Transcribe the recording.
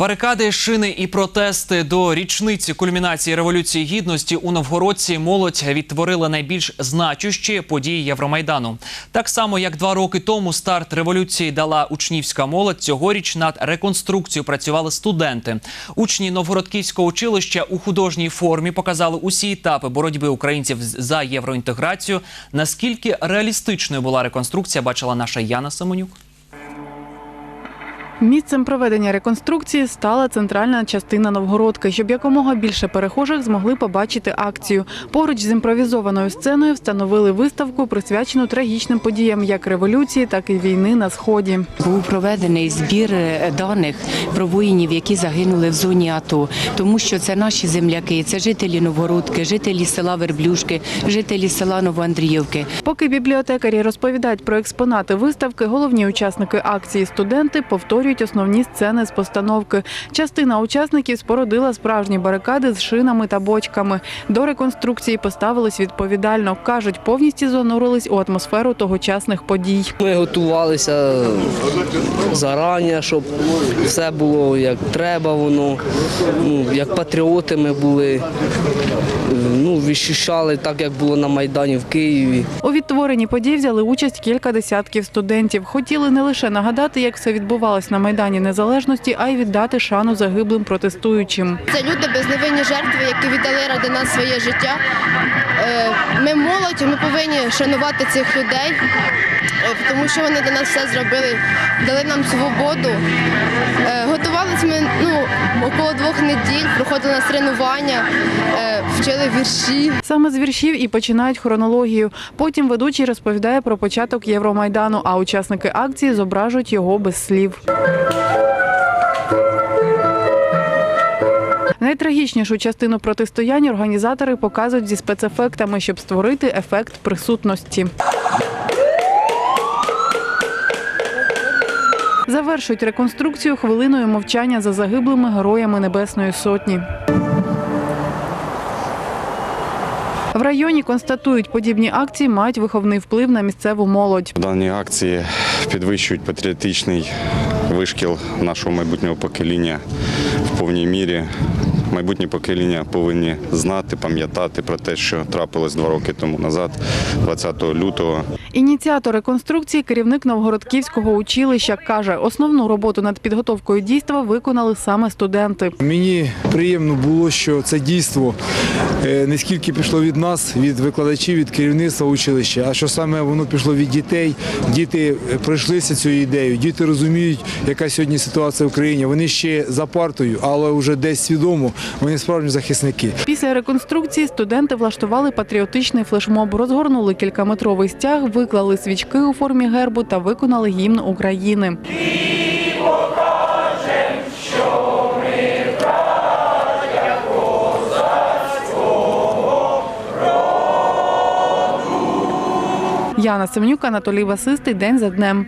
Барикади, шини і протести до річниці кульмінації революції гідності у Новгородці молодь відтворила найбільш значущі події Євромайдану. Так само, як два роки тому старт революції дала учнівська молодь. Цьогоріч над реконструкцією працювали студенти. Учні Новгородківського училища у художній формі показали усі етапи боротьби українців за євроінтеграцію. Наскільки реалістичною була реконструкція, бачила наша Яна Семенюк. Місцем проведення реконструкції стала центральна частина Новгородки, щоб якомога більше перехожих змогли побачити акцію. Поруч з імпровізованою сценою встановили виставку, присвячену трагічним подіям як революції, так і війни на сході. Був проведений збір е, даних про воїнів, які загинули в зоні АТО, тому що це наші земляки, це жителі Новгородки, жителі села Верблюшки, жителі села Новоандріївки. Поки бібліотекарі розповідають про експонати виставки, головні учасники акції студенти повторюють основні сцени з постановки. Частина учасників спорудила справжні барикади з шинами та бочками. До реконструкції поставились відповідально. кажуть, повністю занурились у атмосферу тогочасних подій. Ми готувалися зарані, щоб все було як треба, воно ну, як патріоти ми були. Ну, відчищали так, як було на Майдані в Києві. У відтворенні подій взяли участь кілька десятків студентів. Хотіли не лише нагадати, як все відбувалось на майдані незалежності, а й віддати шану загиблим протестуючим. Це люди безневинні жертви, які віддали ради нас своє життя. Е, Ми молодь, ми повинні шанувати цих людей, е, тому що вони для нас все зробили, дали нам свободу. Двох неділь, проходили нас тренування, е, вчили вірші. Саме з віршів і починають хронологію. Потім ведучий розповідає про початок Євромайдану, а учасники акції зображують його без слів. Найтрагічнішу частину протистояння організатори показують зі спецефектами, щоб створити ефект присутності. Завершують реконструкцію хвилиною мовчання за загиблими героями Небесної Сотні. В районі констатують, подібні акції мають виховний вплив на місцеву молодь. Дані акції підвищують патріотичний вишкіл нашого майбутнього покоління в повній мірі. Майбутнє покоління повинні знати, пам'ятати про те, що трапилось два роки тому назад, 20 лютого. Ініціатор реконструкції, керівник Новгородківського училища, каже, основну роботу над підготовкою дійства виконали саме студенти. Мені приємно було, що це дійство е, не скільки пішло від нас, від викладачів, від керівництва училища, а що саме воно пішло від дітей. Діти е, пройшлися цією ідеєю, діти розуміють, яка сьогодні ситуація в Україні. Вони ще за партою, але вже десь свідомо вони справжні захисники. Після реконструкції студенти влаштували патріотичний флешмоб, розгорнули кількаметровий стяг, виклали свічки у формі гербу та виконали гімн України. Яна Семнюк, Анатолій Васистий. День за днем.